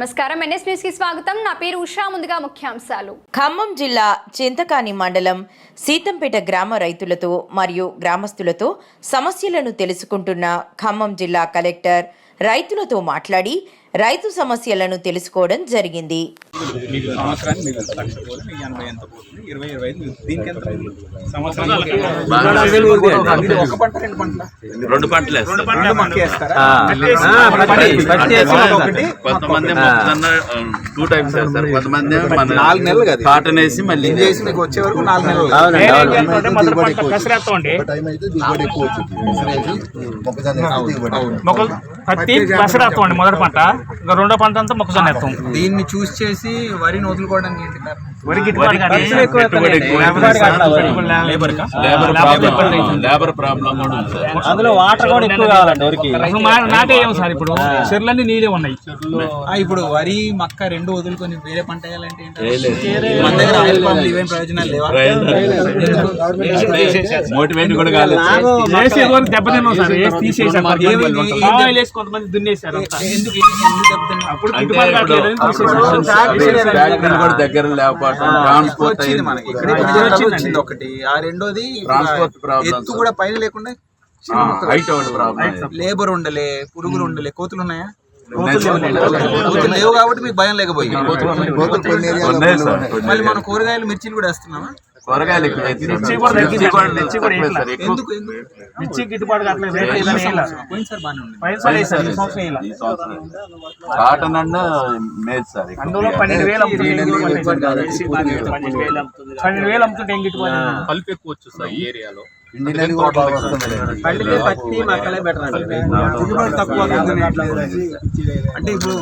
నమస్కారం. ఎన్ఎస్ న్యూస్కి స్వాగతం. నా పేరు ఉషా. ముందుగా ముఖ్యాంశాలు. ఖమ్మం జిల్లా చింతకాని మండలం సీతంపేట గ్రామ రైతులతో మరియు గ్రామస్తులతో సమస్యలను తెలుసుకుంటున్న ఖమ్మం జిల్లా కలెక్టర్ రైతులతో మాట్లాడి రైతు సమస్యలను తెలుసుకోవడం జరిగింది. రెండు పంటల కొంతమంది టూ టైమ్స్ వేస్తారు. కొంతమంది నాలుగు నెలలు కదా కాటన్ వేసి మళ్ళీ ఇది చేసి మీకు వచ్చే వరకు నాలుగు నెలలు. పెసరత్తుండి ఒక టైం అయితే దిగుబడి ఎక్కువ వచ్చింది పెసరేసి మొక్కజొన్న వేస్తే పత్తి పెసరత్తుండి మొదటి పంట. ఇంకా రెండో పంట అంతా మొక్కజొన్న ఎత్తాం. దీన్ని చూస్ చేసి వరిని వదులుకోవడానికి ఏంటి కారణం? లేబర్ ప్రాబ్లం కూడా ఉంది. సార్ అందులో వాటర్ కూడా ఎక్కువ కావాలండి వరికి. నాటేయం సార్ ఇప్పుడు? చెర్లన్నీ నీళ్ళే ఉన్నాయి. ఆ, ఇప్పుడు వరి మక్క రెండు వదులుకొని వేరే పంట వేయాలంటే. మన దగ్గర ఆయిల్ పామ్ ఇవేం ప్రయోజనాలు లేవా? మోటివేట్ కూడా కాలేదు. వేసే వరకు దెబ్బతిన్నాం సార్. వేసి తీసేసాం. ఏమి- ఏం- ఆయిల్ వేసి కొంతమంది దున్నేశారు? అప్పుడు దగ్గర లేకపోవడం ట్రాన్స్పోర్ట్ వచ్చింది మనకి. ఇక్కడ ఇది వచ్చిందండి. వచ్చింది ఒకటి. ఆ రెండోది. ఎత్తు కూడా పైన లేకుండా హైట్ ఒకటి ప్రాబ్లం లేబర్ ఉండలే పురుగులు ఉండలే కోతులు ఉన్నాయా. కోతులు లేవు. కాబట్టి మీకు భయం లేకపోయింది. మళ్ళీ మనం కూరగాయలు మిర్చిలు కూడా వేస్తున్నామా? కూరగాయలు. మిర్చి గిట్టుబాటు కాటన్ అండ్ మేజ్ సార్. అందులో పన్నెండు వేలు అమ్ముతుంటే ఏం గిట్టుబాటు అవుతుంది? పన్నెండు వేలు అమ్ముతుంటే ఏం గిట్టుబాటు అవుతుంది? కలుపు ఎక్కువ వచ్చు సార్ ఏరియాలో. అంటే ఇప్పుడు